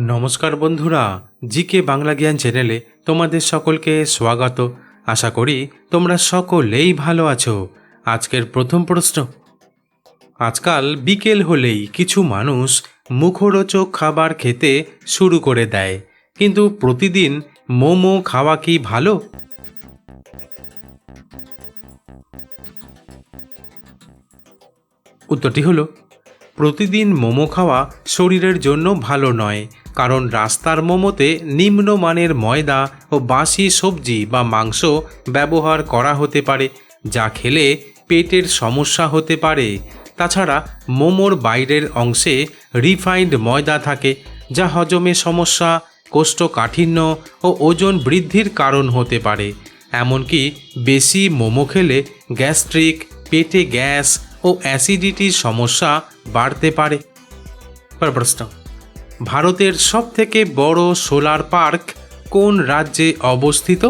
নমস্কার বন্ধুরা, জিকে বাংলা জ্ঞান চ্যানেলে তোমাদের সকলকে স্বাগত। আশা করি তোমরা সকলেই ভালো আছো। আজকের প্রথম প্রশ্ন। আজকাল বিকেল হলেই কিছু মানুষ মুখরোচক খাবার খেতে শুরু করে দেয়। কিন্তু প্রতিদিন মোমো খাওয়া কি ভালো? উত্তরটি হলো প্রতিদিন মোমো খাওয়া শরীরের জন্য ভালো নয়, কারণ রাস্তার মোমোতে নিম্নমানের ময়দা ও বাসি সবজি বা মাংস ব্যবহার করা হতে পারে, যা খেলে পেটের সমস্যা হতে পারে। তাছাড়া মোমোর বাইরের অংশে রিফাইন্ড ময়দা থাকে, যা হজমে সমস্যা, কোষ্ঠকাঠিন্য ও ওজন বৃদ্ধির কারণ হতে পারে। এমনকি বেশি মোমো খেলে গ্যাস্ট্রিক, পেটে গ্যাস ও অ্যাসিডিটির সমস্যা বাড়তে পারে। প্রশ্ন, ভারতের সবথেকে বড় সোলার পার্ক কোন রাজ্যে অবস্থিত?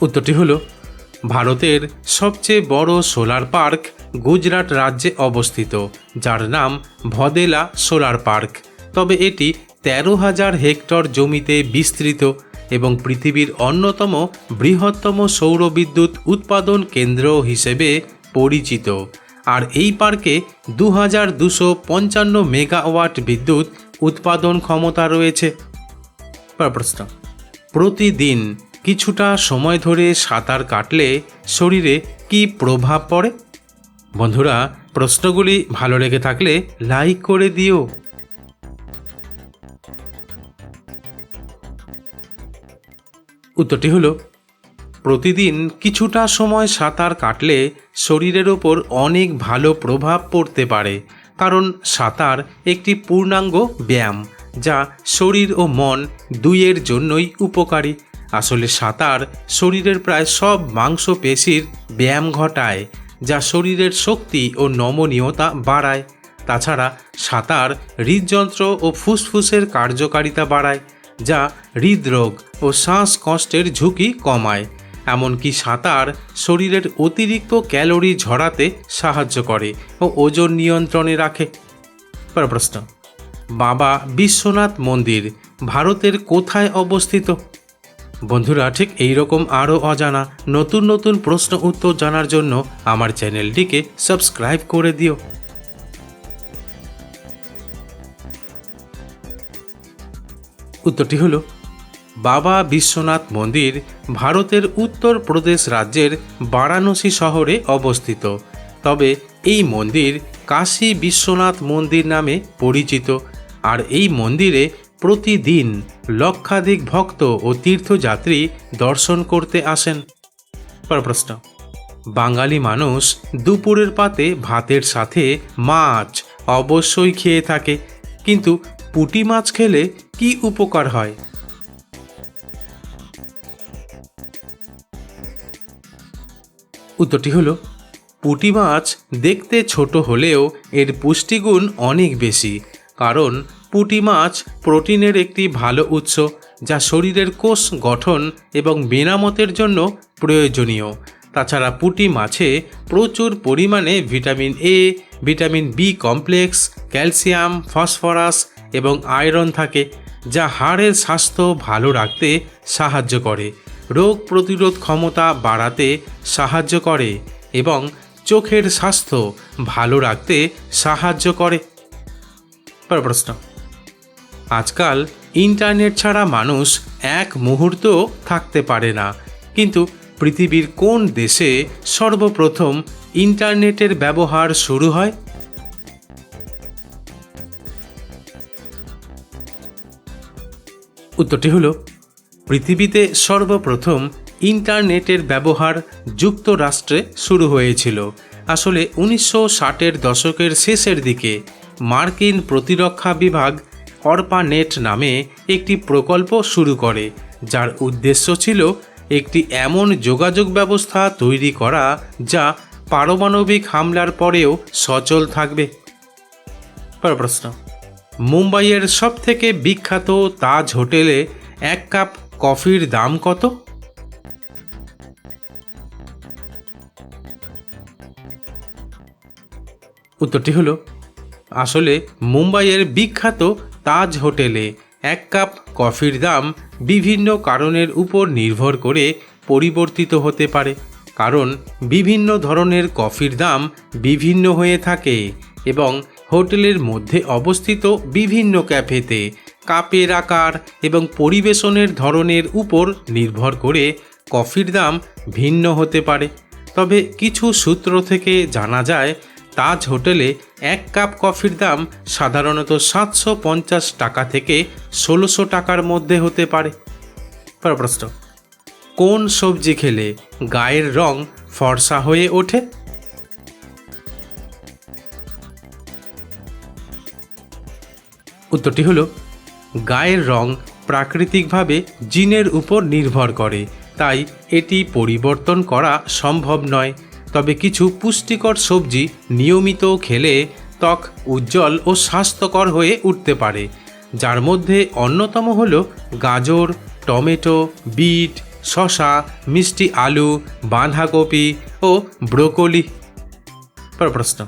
উত্তরটি হল, ভারতের সবচেয়ে বড় সোলার পার্ক গুজরাট রাজ্যে অবস্থিত, যার নাম ভদেলা সোলার পার্ক। তবে এটি তেরো হাজার হেক্টর জমিতে বিস্তৃত। এবং পৃথিবীর অন্যতম বৃহত্তম সৌর বিদ্যুৎ উৎপাদন কেন্দ্র হিসেবে পরিচিত। আর এই পার্কে দু হাজার দুশো পঞ্চান্ন মেগাওয়াট বিদ্যুৎ উৎপাদন ক্ষমতা রয়েছে। প্রতিদিন কিছুটা সময় ধরে সাঁতার কাটলে শরীরে কি প্রভাব পড়ে? বন্ধুরা, প্রশ্নগুলি ভালো লেগে থাকলে লাইক করে দিও। উত্তরটি হলো, প্রতিদিন কিছুটা সময় সাঁতার কাটলে শরীরের ওপর অনেক ভালো প্রভাব পড়তে পারে, কারণ সাঁতার একটি পূর্ণাঙ্গ ব্যায়াম যা শরীর ও মন দুইয়ের জন্যই উপকারী। আসলে সাঁতার শরীরের প্রায় সব মাংসপেশির ব্যায়াম ঘটায়, যা শরীরের শক্তি ও নমনীয়তা বাড়ায়। তাছাড়া সাঁতার হৃদযন্ত্র ও ফুসফুসের কার্যকারিতা বাড়ায় যা হৃদরোগ ও শ্বাসকষ্টের ঝুঁকি কমায়। এমনকি সাঁতার শরীরের অতিরিক্ত ক্যালোরি ঝরাতে সাহায্য করে ও ওজন নিয়ন্ত্রণে রাখে। প্রশ্ন, বাবা বিশ্বনাথ মন্দির ভারতের কোথায় অবস্থিত? বন্ধুরা, ঠিক এই রকম আরও অজানা নতুন নতুন প্রশ্ন উত্তর জানার জন্য আমার চ্যানেলটিকে সাবস্ক্রাইব করে দিও। উত্তরটি হলো, বাবা বিশ্বনাথ মন্দির ভারতের উত্তরপ্রদেশ রাজ্যের বারাণসী শহরে অবস্থিত। তবে এই মন্দির কাশী বিশ্বনাথ মন্দির নামে পরিচিত। আর এই মন্দিরে প্রতিদিন লক্ষাধিক ভক্ত ও তীর্থযাত্রী দর্শন করতে আসেন। প্রশ্ন বাঙালি মানুষ দুপুরের পাতে ভাতের সাথে মাছ অবশ্যই খেয়ে থাকে, কিন্তু পুঁটি মাছ খেলে কি উপকার হয়? উত্তরটি হলো, পুঁটি মাছ দেখতে ছোট হলেও এর পুষ্টিগুণ অনেক বেশি, কারণ পুঁটি মাছ প্রোটিনের একটি ভালো উৎস যা শরীরের কোষ গঠন এবং মেরামতের জন্য প্রয়োজনীয়। তাছাড়া পুঁটি মাছে প্রচুর পরিমাণে vitamin A vitamin B complex, calcium, phosphorus এবং আয়রন থাকে, যা হাড়ের স্বাস্থ্য ভালো রাখতে সাহায্য করে। রোগ প্রতিরোধ ক্ষমতা বাড়াতে সাহায্য করে এবং চোখের স্বাস্থ্য ভালো রাখতে সাহায্য করে। প্রশ্ন। আজকাল ইন্টারনেট ছাড়া মানুষ এক মুহূর্ত থাকতে পারে না। কিন্তু পৃথিবীর কোন দেশে সর্বপ্রথম ইন্টারনেটের ব্যবহার শুরু হয়? উত্তরটি হলো, পৃথিবীতে সর্বপ্রথম ইন্টারনেটের ব্যবহার যুক্তরাষ্ট্রে শুরু হয়েছিল। আসলে উনিশশো ষাটের দশকের শেষের দিকে মার্কিন প্রতিরক্ষা বিভাগ অর্পানেট নামে একটি প্রকল্প শুরু করে, যার উদ্দেশ্য ছিল একটি এমন যোগাযোগ ব্যবস্থা তৈরি করা যা পারমাণবিক হামলার পরেও সচল থাকবে। প্রশ্ন। মুম্বাইয়ের সবথেকে বিখ্যাত তাজ হোটেলে এক কাপ কফির দাম কত? উত্তরটি হলো, আসলে মুম্বাইয়ের বিখ্যাত তাজ হোটেলে এক কাপ কফির দাম বিভিন্ন কারণের উপর নির্ভর করে পরিবর্তিত হতে পারে। কারণ বিভিন্ন ধরনের কফির দাম বিভিন্ন হয়ে থাকে এবং হোটেলের মধ্যে অবস্থিত বিভিন্ন ক্যাফেতে কাপের আকার এবং পরিবেশনের ধরনের উপর নির্ভর করে কফির দাম ভিন্ন হতে পারে। তবে কিছু সূত্র থেকে জানা যায়, তাজ হোটেলে এক কাপ কফির দাম সাধারণত সাতশো পঞ্চাশ টাকা থেকে ষোলোশো টাকার মধ্যে হতে পারে। প্রশ্ন, কোন সবজি খেলে গায়ের রং ফর্সা হয়ে ওঠে? উত্তরটি হলো, গায়ের রং প্রাকৃতিকভাবে জিনের উপর নির্ভর করে, তাই এটি পরিবর্তন করা সম্ভব নয়। তবে কিছু পুষ্টিকর সবজি নিয়মিত খেলে ত্বক উজ্জ্বল ও স্বাস্থ্যকর হয়ে উঠতে পারে, যার মধ্যে অন্যতম হল গাজর, টমেটো, বিট, শসা, মিষ্টি আলু, বাঁধাকপি ও ব্রোকলি। প্রশ্ন।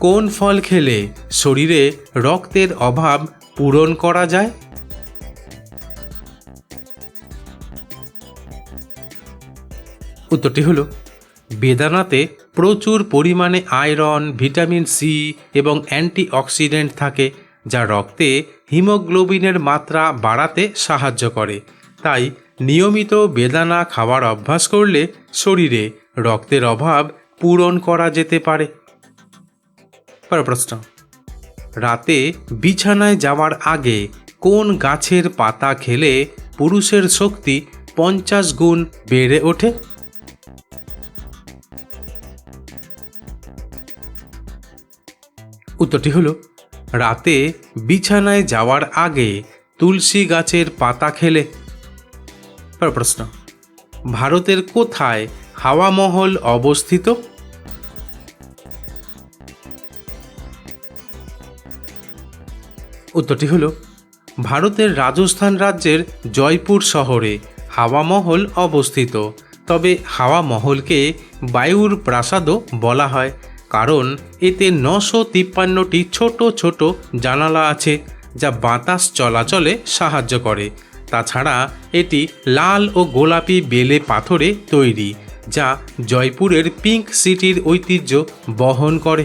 কোন ফল খেলে শরীরে রক্তের অভাব পূরণ করা যায়? উত্তরটি হলো, বেদানাতে প্রচুর পরিমাণে আয়রন, ভিটামিন সি এবং অ্যান্টিঅক্সিডেন্ট থাকে, যা রক্তে হিমোগ্লোবিনের মাত্রা বাড়াতে সাহায্য করে। তাই নিয়মিত বেদানা খাওয়ার অভ্যাস করলে শরীরে রক্তের অভাব পূরণ করা যেতে পারে। পরের প্রশ্ন। রাতে বিছানায় যাওয়ার আগে কোন গাছের পাতা খেলে পুরুষের শক্তি পঞ্চাশ গুণ বেড়ে ওঠে? উত্তরটি হলো, রাতে বিছানায় যাওয়ার আগে তুলসী গাছের পাতা খেলে। প্রশ্ন, ভারতের কোথায় হাওয়া মহল অবস্থিত? উত্তরটি হলো, ভারতের রাজস্থান রাজ্যের জয়পুর শহরে হাওয়া মহল অবস্থিত। তবে হাওয়া মহলকে বায়ুর প্রাসাদও বলা হয়, কারণ এতে নশো তিপ্পান্নটি ছোট ছোট জানালা আছে, যা বাতাস চলাচলে সাহায্য করে। তাছাড়া এটি লাল ও গোলাপি বেলে পাথরে তৈরি, যা জয়পুরের পিঙ্ক সিটির ঐতিহ্য বহন করে।